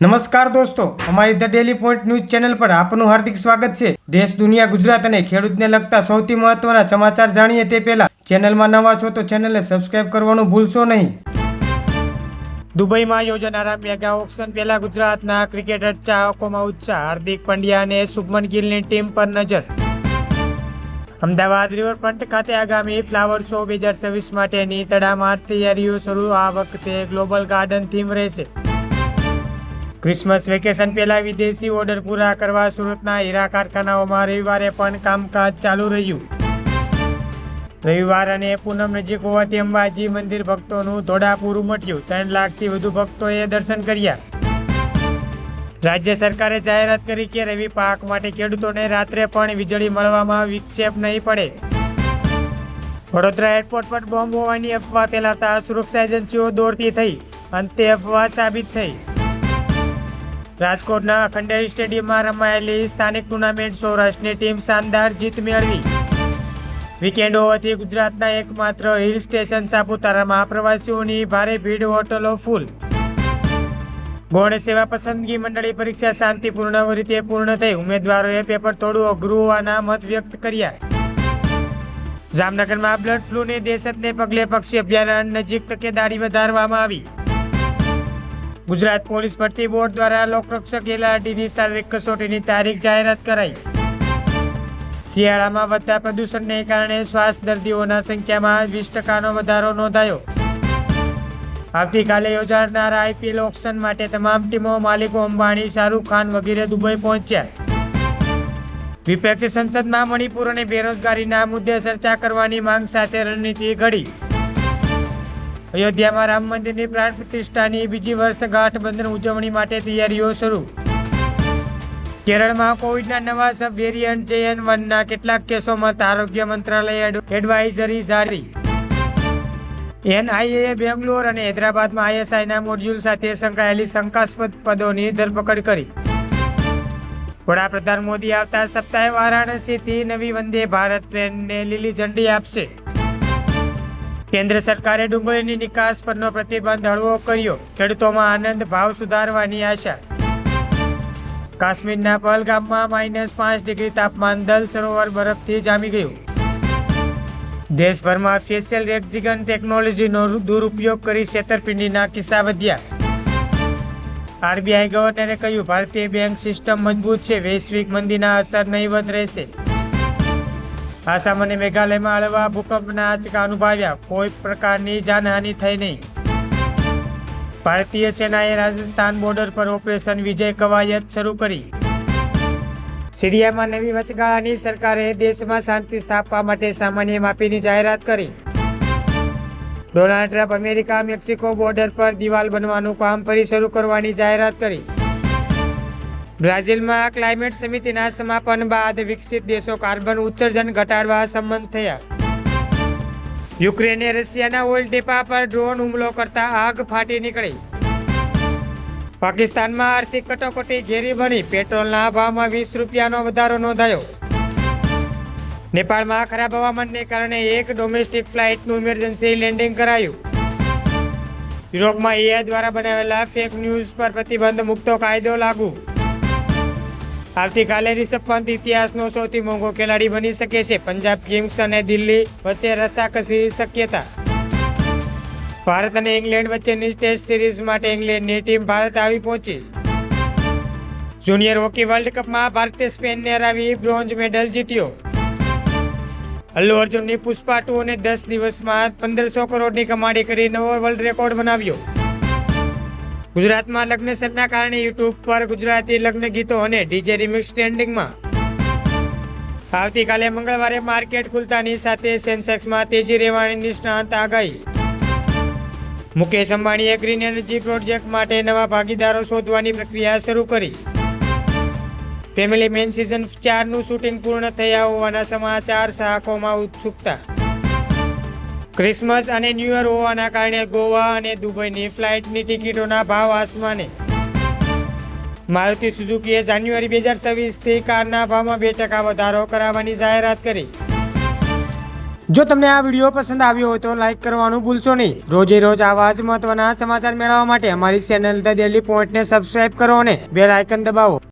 નમસ્કાર દોસ્તો, અમારી the daily point news channel પર આપનું હાર્દિક સ્વાગત છે. દેશ, દુનિયા, ગુજરાત અને ખેડૂતને લગતા સૌથી મહત્વના સમાચાર જાણીએ તે પહેલા ચેનલમાં નવા છો તો ચેનલને સબસ્ક્રાઇબ કરવાનું ભૂલશો નહીં. દુબઈમાં યોજાનારા મેગા ઓક્શન પહેલા ગુજરાતના ક્રિકેટર ચાહકોમાં ઉત્સાહ હાર્દિક પંડ્યા અને શુભમન ગિલની ટીમ પર નજર. અમદાવાદ રિવરફ્રન્ટ ખાતે આગામી ફ્લાવર શો બે હજાર છવ્વીસ માટેની તડામાર તૈયારીઓ શરૂ. આ વખતે ગ્લોબલ ગાર્ડન થીમ રહેશે. ક્રિસમસ વેકેશન પહેલા વિદેશી ઓર્ડર પૂરા કરવા સુરતના હીરા કારખાનાઓમાં રવિવારે પણ કામકાજ ચાલુ રહ્યું. રવિવાર અને પૂનમ નજીક હોવાથી અંબાજી મંદિર ભક્તોનું ધોડાપૂર ઉમટ્યું. ત્રણ લાખથી વધુ ભક્તોએ દર્શન કર્યા. રાજ્ય સરકારે જાહેરાત કરી કે રવિ પાક માટે ખેડૂતોને રાત્રે પણ વીજળી મળવામાં વિક્ષેપ નહીં પડે. વડોદરા એરપોર્ટ પર બોમ્બ હોવાની અફવા ફેલાતા સુરક્ષા એજન્સીઓ દોડતી થઈ. અંતે અફવા સાબિત થઈ. રાજકોટના ખંડેરી સ્ટેડિયમમાં રમાયેલી સ્થાનિક ટુર્નામેન્ટ સૌરાષ્ટ્રની ટીમ શાનદાર જીત મેળવી. વીકેન્ડ હોવાથી ગુજરાતના એકમાત્ર હિલ સ્ટેશન સાપુતારામાં પ્રવાસીઓની ભારે ભીડ હોટલો ફૂલ. ગૌણ સેવા પસંદગી મંડળી પરીક્ષા શાંતિપૂર્ણ રીતે પૂર્ણ થઈ. ઉમેદવારોએ પેપર થોડું અઘરું હોવાના મત વ્યક્ત કર્યા. જામનગરમાં બ્લડ ફ્લૂની દહેશતને પગલે પક્ષી અભયારણ્ય નજીક તકેદારી વધારવામાં આવી. ગુજરાત પોલીસ ભરતી બોર્ડ દ્વારા લોકરક્ષક એલઆરટીની શારીરિક કસોટીની તારીખ જાહેરાત કરાઈ. શિયાળામાં વધતા પ્રદૂષણને કારણે શ્વાસ દર્દીઓના સંખ્યામાં વીસ ટકાનો વધારો નોંધાયો. આવતીકાલે યોજાનાર આઈપીએલ ઓક્શન માટે તમામ ટીમો માલિકો અંબાણી, શાહરૂખ ખાન વગેરે દુબઈ પહોંચ્યા. વિપક્ષી સંસદમાં મણિપુર અને બેરોજગારીના મુદ્દે ચર્ચા કરવાની માંગ સાથે રણનીતિ ઘડી. અયોધ્યામાં રામ મંદિરની પ્રાણ પ્રતિષ્ઠાની બીજી વર્ષગાંઠ બંધન ઉજવણી માટે તૈયારીઓ શરૂ. કેરળમાં કોવિડના નવા સબ વેરિયન્ટ જેએન વનના કેટલાક કેસોમાં આરોગ્ય મંત્રાલય એડવાઇઝરી જારી. એનઆઈએ બેંગ્લોર અને હૈદરાબાદમાં આઈએસઆઈના મોડ્યુલ સાથે સંકળાયેલી શંકાસ્પદ પદોની ધરપકડ કરી. વડાપ્રધાન મોદી આવતા સપ્તાહે વારાણસીથી નવી વંદે ભારત ટ્રેનને લીલી ઝંડી આપશે. કેન્દ્ર સરકારે ડુંગળીની નિકાસ પરનો પ્રતિબંધ હળવો કર્યો. ખેડૂતોમાં આનંદ ભાવ સુધારવાની આશા. કાશ્મીરના પહલગામમાં માઇનસ પાંચ ડિગ્રી તાપમાન દલ સરોવર બરફથી જામી ગયું. દેશભરમાં ફેશિયલ રેક્ઝિગન ટેકનોલોજીનો દુરુપયોગ કરી છેતરપિંડીના કિસ્સા વધ્યા. આરબીઆઈ ગવર્નરે કહ્યું, ભારતીય બેંક સિસ્ટમ મજબૂત છે, વૈશ્વિક મંદીના અસર નહીવત રહેશે. આસામ અને મેઘાલયમાં હળવા ભૂકંપના આંચકા અનુભવ્યા. કોઈ પ્રકારની જાનહાનિ થઈ નહીં. ભારતીય સેનાએ રાજસ્થાન બોર્ડર પર ઓપરેશન વિજય કવાયત શરૂ કરી. સિરિયામાં નવી વચગાળાની સરકારે દેશમાં શાંતિ સ્થાપવા માટે સામાન્ય માફીની જાહેરાત કરી. Donald Trump America Mexico border પર દિવાલ બનવાનું કામ ફરી શરૂ કરવાની જાહેરાત કરી. બ્રાઝિલમાં ક્લાઇમેટ સમિતિના સમાપન બાદ વિકસિત દેશો કાર્બન ઉત્સર્જન ઘટાડવા સંમત થયા. યુક્રેને રશિયાના ઓઇલ ટીપા પર ડ્રોન હુમલો કરતા આગ ફાટી નીકળી. પાકિસ્તાનમાં આર્થિક કટોકટી ઘેરી બની, પેટ્રોલના ભાવમાં વીસ રૂપિયાનો વધારો નોંધાયો. નેપાળમાં ખરાબ હવામાનને કારણે એક ડોમેસ્ટિક ફ્લાઇટનું ઇમરજન્સી લેન્ડિંગ કરાયું. યુરોપમાં એઆઈ દ્વારા બનાવેલા ફેક ન્યૂઝ પર પ્રતિબંધ મુકતો કાયદો લાગુ. આવતીકાલે રિષભ પંત ઇતિહાસનો સૌથી મોંઘો ખેલાડી બની શકે છે. પંજાબ કિંગ્સ અને દિલ્હી વચ્ચે રસાકસી શક્યતા. ભારત અને ઇંગ્લેન્ડ વચ્ચેની ટેસ્ટ સિરીઝ માટે ઇંગ્લેન્ડની ટીમ ભારત આવી પહોંચી. જુનિયર હોકી વર્લ્ડ કપમાં ભારતે સ્પેનને હરાવી બ્રોન્ઝ મેડલ જીત્યો. અલ્લુ અર્જુનની પુષ્પા ટુ અને દસ દિવસમાં પંદરસો કરોડની કમાણી કરી નવો વર્લ્ડ રેકોર્ડ બનાવ્યો. ગુજરાતમાં લગ્ન સેટના કારણે યુટ્યુબ પર ગુજરાતી લગ્ન ગીતો અને ડીજે રિમિક્સ ટ્રેન્ડિંગમાં આવતીકાલે મંગળવારે માર્કેટ ખુલતાની સાથે સેન્સેક્સમાં તેજી રહેવાની નિષ્ણાંત આગાહી. મુકેશ અંબાણીએ ગ્રીન એનર્જી પ્રોજેક્ટ માટે નવા ભાગીદારો શોધવાની પ્રક્રિયા શરૂ કરી. ફેમિલી મેન સિઝન ચારનું શૂટિંગ પૂર્ણ થયા હોવાના સમાચાર ચાહકોમાં ઉત્સુકતા. ક્રિસમસ અને ન્યૂ ઇયર હોવાના કારણે ગોવા અને દુબઈની ફ્લાઇટની ટિકિટોના ભાવ આસમાને. મારુતિ સુઝુકીએ જાન્યુઆરી બે હજાર છવ્વીસથી કારના ભાવમાં બે ટકા વધારો કરાવવાની જાહેરાત કરી. જો તમને આ વીડિયો પસંદ આવ્યો હોય તો લાઈક કરવાનું ભૂલશો નહીં. રોજે રોજ આવા જ મહત્વના સમાચાર મેળવવા માટે અમારી ચેનલ ધ ડેલી પોઈન્ટને સબસ્ક્રાઇબ કરો અને બેલ આઇકન દબાવો.